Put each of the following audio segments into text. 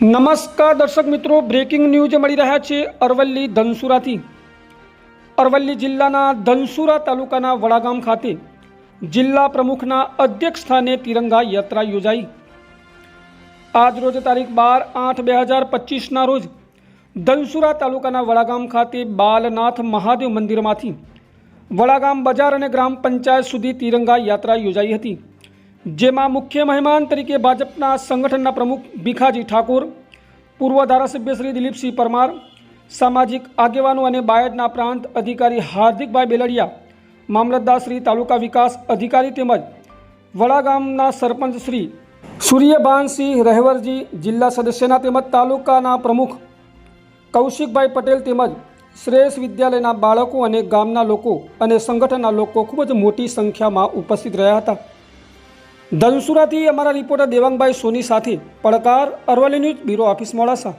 નમસ્કાર દર્શક મિત્રો બ્રેકિંગ ન્યૂઝ મળી રહ્યા છે અરવલ્લી ધનસુરાથી. અરવલ્લી જિલ્લાના ધનસુરા તાલુકાના વડાગામ ખાતે જિલ્લા પ્રમુખના અધ્યક્ષ સ્થાને તિરંગા યાત્રા યોજાઈ. આજ રોજ તારીખ બાર આઠ બે હજાર પચીસના રોજ ધનસુરા તાલુકાના વડાગામ ખાતે બાલનાથ મહાદેવ મંદિરમાંથી વડાગામ બજાર અને ગ્રામ પંચાયત સુધી તિરંગા યાત્રા યોજાઈ હતી. જેમાં મુખ્ય મહેમાન તરીકે ભાજપના સંગઠનના પ્રમુખ ભીખાજી ઠાકુર, પૂર્વ ધારાસભ્ય શ્રી દિલીપસિંહ પરમાર, સામાજિક આગેવાનો અને બાયડના પ્રાંત અધિકારી હાર્દિકભાઈ બેલડિયા, મામલતદાર શ્રી તાલુકા વિકાસ અધિકારી તેમજ વડાગામના સરપંચ શ્રી સૂર્યભાનસિંહ રહેવરજી, જિલ્લા સદસ્યના તેમજ તાલુકાના પ્રમુખ કૌશિકભાઈ પટેલ તેમજ શ્રેષ્ઠ વિદ્યાલયના બાળકો અને ગામના લોકો અને સંગઠનના લોકો ખૂબ જ મોટી સંખ્યામાં ઉપસ્થિત રહ્યા હતા. ધનસુરાથી અમારા રિપોર્ટર દેવાંગભાઈ સોની સાથે પડકાર Aravalli news bureau office Modasa.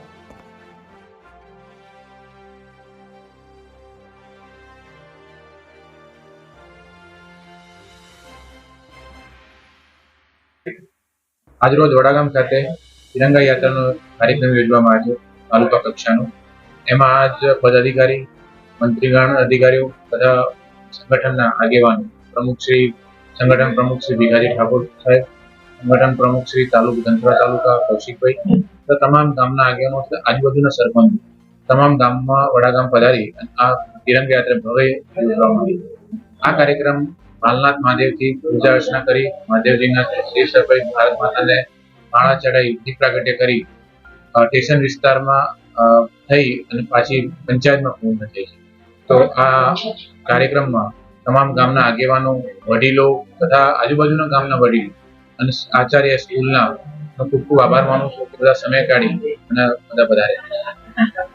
આજરોજ વડાગામ ખાતે તિરંગા યાત્રાનો કાર્યક્રમ યોજવામાં આવ્યો તાલુકા કક્ષાનો. એમાં આજ પદાધિકારી, મંત્રીગણ અધિકારીઓ તથા સંગઠનના આગેવાનો પ્રમુખ શ્રી સંગઠન પ્રમુખ શ્રી ભિખારી ઠાકોર સાહેબ, સંગઠન પ્રમુખ શ્રી તાલુકા ધનસુરા તાલુકા કૌશિકભાઈ, તો તમામ ગામના આગેવાનો આજુબાજુના સરપંચ, તમામ ગામમાં વડાગામ પધારી આ તિરંગ યાત્રા ભવ્ય યોજવામાં આવી. આ કાર્યક્રમ માલનાથ મહાદેવથી પૂજા અર્ચના કરી, મહાદેવજીના શીર્ષ પર ભારત માતાને માળા ચડાઈ દીપ પ્રાગટ્ય કરી સ્ટેશન વિસ્તારમાં થઈ અને પાછી પંચાયતમાં પૂર્ણ થઈ. છે તો આ કાર્યક્રમમાં તમામ ગામના આગેવાનો, વડીલો તથા આજુબાજુના ગામના વડીલો અને આચાર્ય સ્કૂલના નો ખૂબ ખૂબ આભાર માનું છું. કે બધા સમય કાઢી અને બધા પધાર્યા.